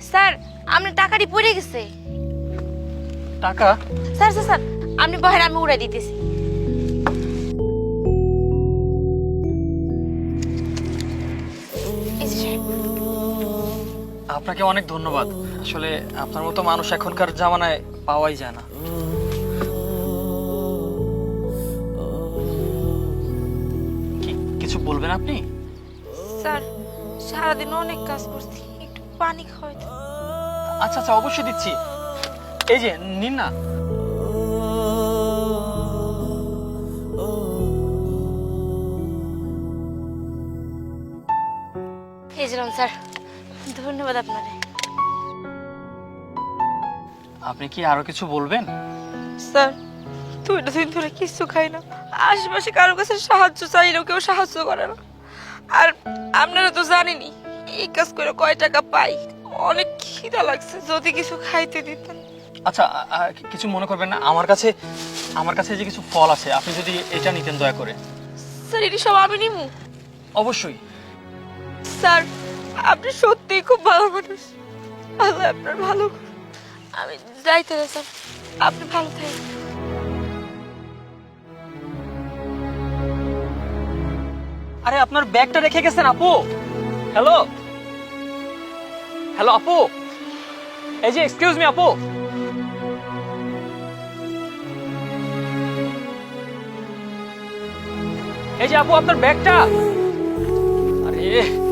Sir আপনার টাকাটি পড়ে গেছে। টাকা? স্যার স্যার স্যার আপনি বহেন আমি উড়াই দিতেছি। আপনাকে অনেক ধন্যবাদ। আসলে আপনার মতো মানুষ এখনকার জামানায় পাওয়াই যায় না। কিছু বলবেন আপনি? স্যার সারাদিন অনেক কাজ করছি। পানি খাওয়াই তো। আচ্ছা আচ্ছা অবশ্যই দিচ্ছি। এই যে নিন না। এই যেলাম স্যার ধন্যবাদ আপনারে আপনি কি আরও কিছু বলবেন? স্যার দুইটা দিন ধরে কিছু খাই না। আশেপাশে কারও কাছে সাহায্য চাইলেও কেউ সাহায্য করে না। আর আপনারা তো জানেনই এই কাজ করে কয় টাকা পাই? অনেক খিদা লাগছে যদি কিছু খাইতে দিতেন। আচ্ছা কিছু মনে করবেন না? আমার কাছে আমার কাছে যে কিছু ফল আছে আপনি যদি এটা নিতেন দয়া করে। স্যার এটি সব আমি নিমু। অবশ্যই। স্যার আপনি সত্যিই খুব ভালো মানুষ। আল্লাহ আপনার ভালো আমি যাইতে স্যার। আপনি ভালো থাকেন। আরে আপনার ব্যাগটা রেখে গেছেন আপু। হ্যালো হ্যালো আপু এই যে এক্সকিউজ মি আপু এই যে আপু আপনার ব্যাগটা? আরে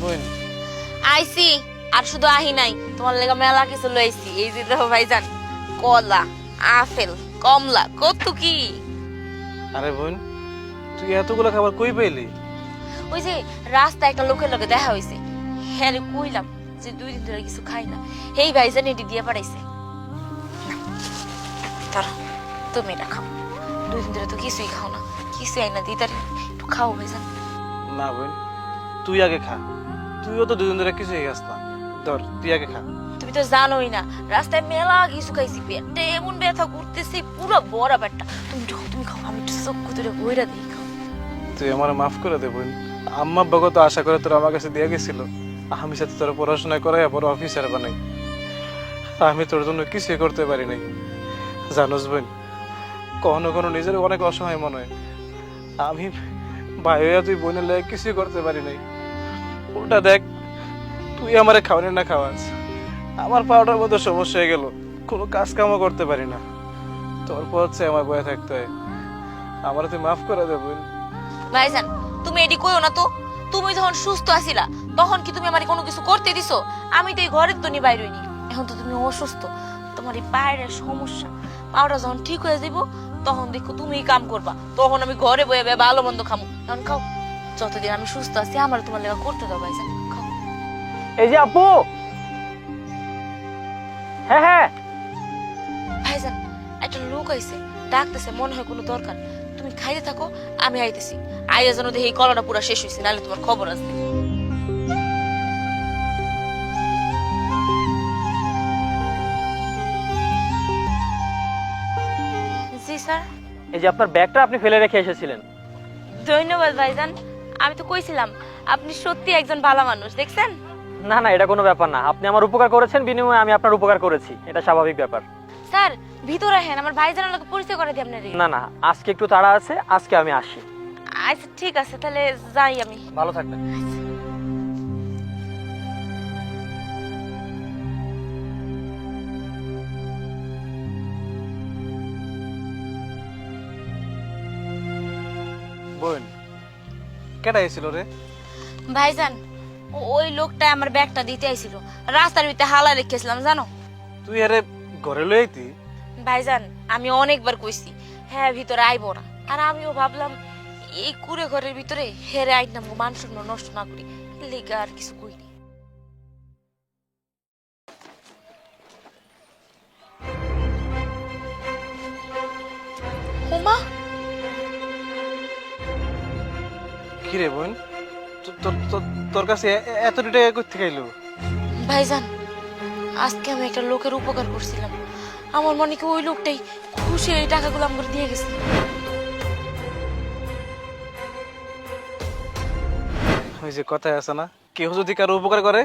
বোন আইসি আর শুধু আহি নাই। তোমার লেগে মেলা কিছু লইছি। এই যে দেখো ভাইজান কলা আপেল কমলা কত কি আরে বোন তুই এতগুলো খাবার কই পেলি ওই যে রাস্তায় একটা লোকের লগে দেখা হইছে। হ্যাঁ কইলাম যে দুই দিন ধরে কিছু খাই না। এই ভাইজান এটি দিয়ে পাঠাইছে। ধরো তুমি এটা খাও। দুই দিন ধরে তো কিছুই খাও না। কিছুই আই না দিই তার একটু খাও ভাইজান। না বোন তুই আগে খা। তুইও তো দুদিন ধরে কিছুই খাস না। ধর তুই আগে খা। তুমি তো জানোই না রাস্তায় মেলা কিছু খাইছি পেটে এমন ব্যথা করতেছে পুরো বড় পেটটা। তুমি খাও তুমি খাও আমি একটু চক্ষু তুলে বইরা দিই খাও। তুই আমার মাফ করে দে বোন। আম্মা বাবা তো আশা করে তোর আমার কাছে দিয়ে গেছিল। আমি সাথে তোর পড়াশোনা করে বড় অফিসার বানাই। আমি তোর জন্য কিছুই করতে পারি নাই। জানোস বোন কখনো কখনো নিজের অনেক অসহায় মনে হয়। আমি ভাই তুই বোনের লেগে কিছুই করতে পারি নাই। ওটা দেখ, তুই আমারে খাওয়ানি না খাওয়াস। আমার পাউডার মতো সমস্যা হয়ে গেল, কোনো কাজ কামও করতে পারি না। তোর হচ্ছে আমার বয়ে থাকতে হয়। আমার তুই মাফ করে দে বোন। ভাইজান, তুমি এডি কইও না তো? তুমি যখন সুস্থ আছিলা তখন কি তুমি আমার কোনো কিছু করতে দিছো? আমি তো এই ঘরের তো বাইরে হইনি। এখন তো তুমি অসুস্থ, তোমার এই পায়ের সমস্যা পাওটা যখন ঠিক হয়ে যাইব, তখন দেখো তুমি কাম করবা। তখন আমি ঘরে বয়ে ভালো মন্দ খামু। তখন খাও। যতদিন আমি সুস্থ আছি আমার তোমার লেগা করতে দাও ভাইজান। এই যে আপু! হ্যাঁ হ্যাঁ। ভাইজান একটা লোক আইছে ডাকতেছে মনে হয় কোনো দরকার। তুমি খাইতে থাকো আমি আইতেছি। আইয়া যেন দেখি কলাটা পুরো শেষ হয়েছে নাহলে তোমার খবর আছে। জি স্যার। এই যে আপনার ব্যাগটা আপনি ফেলে রেখে এসেছিলেন। ধন্যবাদ ভাইজান। আমি তো কইছিলাম আপনি সত্যি একজন ভালো মানুষ দেখছেন? না না এটা কোনো ব্যাপার না। আপনি আমার উপকার করেছেন বিনিময়ে আমি আপনার উপকার করেছি। এটা স্বাভাবিক ব্যাপার। স্যার ভিতরে হেন আমার ভাইজানের লোক পরিচয় করে দিই আপনার না না আজকে একটু তাড়া আছে আজকে আমি আসি। আচ্ছা ঠিক আছে তাহলে যাই আমি। ভালো থাকবেন। বোন কেটা আইছিল রে? ভাইজান ওই লোকটা আমার ব্যাগটা দিতে আইছিল। রাস্তার ভিতরে হালা রেখেছিলাম জানো? তুই আরে ঘরে লই আইতি? ভাইজান আমি অনেকবার কইছি হ্যাঁ ভিতরে আইবো না। আর আমিও ভাবলাম এই কুড়ে ঘরের ভিতরে হেরে আইন নাম মান সম্মান নষ্ট না করি লিগা আর কিছু কইনি। কিরে বোন? তোর কাছে এত টাকা করতে খাইলো ভাইজান আজকে আমি একটা লোকের উপকার করছিলাম। আমার মনে কি ওই লোকটাই খুশি এই টাকাগুলো আমাকে দিয়ে গেছে। ওই যে কথায় আছে না কেউ যদি কারও উপকার করে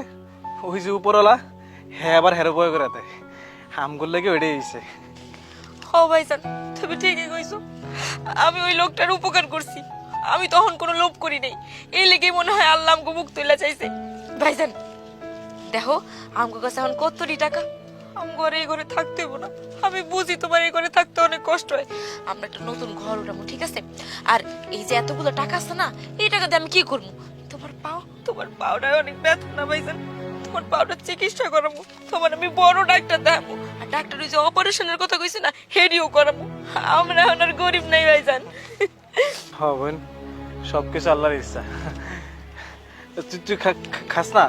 ওই যে উপরওয়ালা হ্যাঁ আবার হেরো বয় করে দেয়। আমগুলো লেগে ওইটাই হয়েছে ও ভাইজান তুমি ঠিকই কইছো। আমি ওই লোকটার উপকার করছি। আমি তখন কোনো লোভ করি নাই। এই লেগে মনে হয় আল্লাহ আমাকে মুখ তুলে চাইছে। ভাইজান, দেখো, আমগো কাছে এখন কতটি টাকা? আম ঘরে এই ঘরে থাকতে না। আমি বুঝি তোমার এই ঘরে থাকতে অনেক কষ্ট হয়। আমরা একটা নতুন ঘর উঠাবো, ঠিক আছে? আর এই যে এতগুলো টাকা আছে না, এই টাকা দিয়ে আমি কি করব? তোমার পাও? তোমার পাওটায় অনেক ব্যথা ভাইজান? তোমার পাউডার চিকিৎসা করাবো। তোমার আমি বড় ডাক্তার দেখাবো। আর ডাক্তার ওই যে অপারেশনের কথা কইছে না হেডিও করাবো। আমরা এখন আর গরিব নাই, ভাইজান। বোন সব কিছু আল্লাহর ইচ্ছা। তুই তুই খাস না?